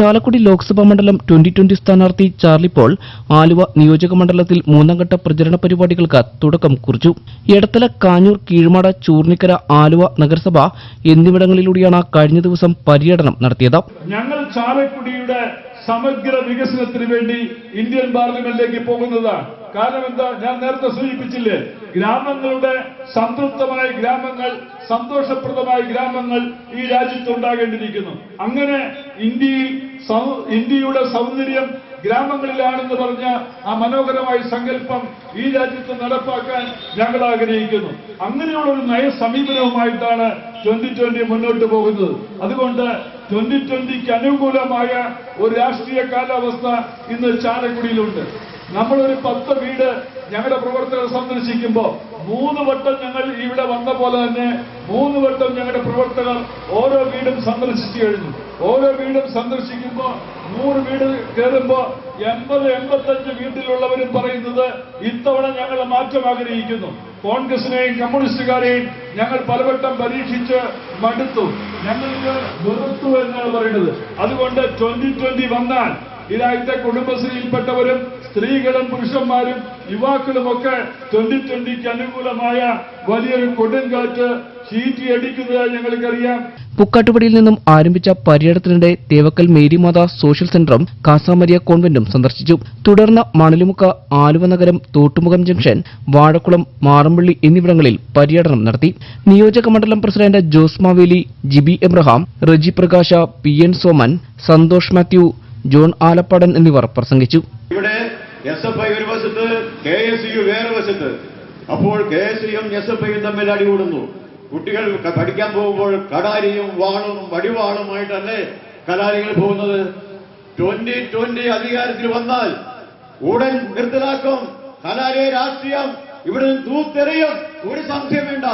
ചാലക്കുടി ലോക്സഭാ മണ്ഡലം twenty twenty സ്ഥാനാർത്ഥി Charlie Paul Aluva നിയോജക മണ്ഡലത്തിൽ മൂന്നാംഘട്ട പ്രചരണ പരിപാടികൾക്ക് തുടക്കം കുറിച്ചു. എടത്തല കാഞ്ഞൂർ കീഴ്മാട ചൂർണിക്കര ആലുവ നഗരസഭ എന്നിവിടങ്ങളിലൂടെയാണ് കഴിഞ്ഞ ദിവസം പര്യടനം നടത്തിയത്. ഞങ്ങൾ ചാലക്കുടിയുടെ സമഗ്ര വികസനത്തിന് വേണ്ടി ഇന്ത്യൻ പാർലമെന്റിലേക്ക് പോകുന്നതാണ്. കാരണം എന്താ? ഞാൻ നേരത്തെ സൂചിപ്പിച്ചില്ലേ? ഗ്രാമങ്ങളുടെ സംതൃപ്തമായ ഗ്രാമങ്ങൾ സന്തോഷപ്രദമായ ഗ്രാമങ്ങൾ ഈ രാജ്യത്ത് ഉണ്ടാകേണ്ടിയിരിക്കുന്നു അങ്ങനെ ഇന്ത്യയിൽ ഇന്ത്യയുടെ സൗന്ദര്യം ഗ്രാമങ്ങളിലാണെന്ന് പറഞ്ഞ ആ മനോഹരമായ സങ്കല്പം ഈ രാജ്യത്ത് നടപ്പാക്കാൻ ഞങ്ങൾ ആഗ്രഹിക്കുന്നു. അങ്ങനെയുള്ള ഒരു നയ സമീപനവുമായിട്ടാണ് ട്വന്റി ട്വന്റി മുന്നോട്ട് പോകുന്നത്. അതുകൊണ്ട് ട്വന്റി ട്വന്റിക്ക് അനുകൂലമായ ഒരു രാഷ്ട്രീയ കാലാവസ്ഥ ഇന്ന് ചാലക്കുടിയിലുണ്ട്. നമ്മളൊരു പത്ത് വീട് ഞങ്ങളുടെ പ്രവർത്തകർ സന്ദർശിക്കുമ്പോൾ മൂന്ന് വട്ടം ഞങ്ങൾ ഇവിടെ വന്ന പോലെ തന്നെ മൂന്ന് വട്ടം ഞങ്ങളുടെ പ്രവർത്തകർ ഓരോ വീടും സന്ദർശിച്ചു കഴിഞ്ഞു. ഓരോ വീടും സന്ദർശിക്കുമ്പോൾ നൂറ് വീട് കയറുമ്പോൾ എൺപത് എൺപത്തഞ്ച് വീട്ടിലുള്ളവരും പറയുന്നത് ഇത്തവണ ഞങ്ങൾ മാറ്റം ആഗ്രഹിക്കുന്നു. കോൺഗ്രസിനെയും കമ്മ്യൂണിസ്റ്റുകാരെയും ഞങ്ങൾ പലവട്ടം പരീക്ഷിച്ച് മടുത്തു. ഞങ്ങൾക്ക് വെറുത്തു എന്നാണ് പറയുന്നത്. അതുകൊണ്ട് ട്വന്റി ട്വന്റി വന്നാൽ രാജ്യത്തെ കുടുംബശ്രീയിൽപ്പെട്ടവരും സ്ത്രീകളും പുരുഷന്മാരും യുവാക്കളുമൊക്കെ ട്വന്റി ട്വന്റിക്ക് അനുകൂലമായ വലിയൊരു കൊടുങ്കാറ്റ് ചീറ്റിയടിക്കുന്നതായി ഞങ്ങൾക്കറിയാം. പുക്കാട്ടുപടിയിൽ നിന്നും ആരംഭിച്ച പര്യടനത്തിനിടെ തേവക്കൽ മേരിമാത സോഷ്യൽ സെന്ററും കാസാമരിയ കോൺവെന്റും സന്ദർശിച്ചു. തുടർന്ന് മണലുമുക്ക ആലുവ നഗരം തോട്ടുമുഖം ജംഗ്ഷൻ വാഴക്കുളം മാറമ്പള്ളി എന്നിവിടങ്ങളിൽ പര്യടനം നടത്തി. നിയോജക മണ്ഡലം president Jose Maveli Jibi Abraham Reji Prakash P N Soman Santhosh Mathew John Alappadan എന്നിവർ പ്രസംഗിച്ചു. ഇവിടെ എസ് എഫ് ഐ ഒരു വശത്ത് കെ എസ് യു വേറെ വശത്ത്. അപ്പോൾ കെ എസ് യുവും എസ് എഫ് ഐയും തമ്മിൽ അടികൂടുന്നു കുട്ടികൾ പഠിക്കാൻ പോകുമ്പോൾ കടാരിയും വാളും വടിവാളുമായിട്ടല്ലേ കലാലികൾ പോകുന്നത്? ട്വന്റി ട്വന്റി അധികാരത്തിൽ വന്നാൽ ഉടൻ നിർത്തലാക്കും. കലാലയ രാഷ്ട്രീയം ഇവിടെ നിന്ന് തൂത്തെറിയും. ഒരു സംശയം വേണ്ട.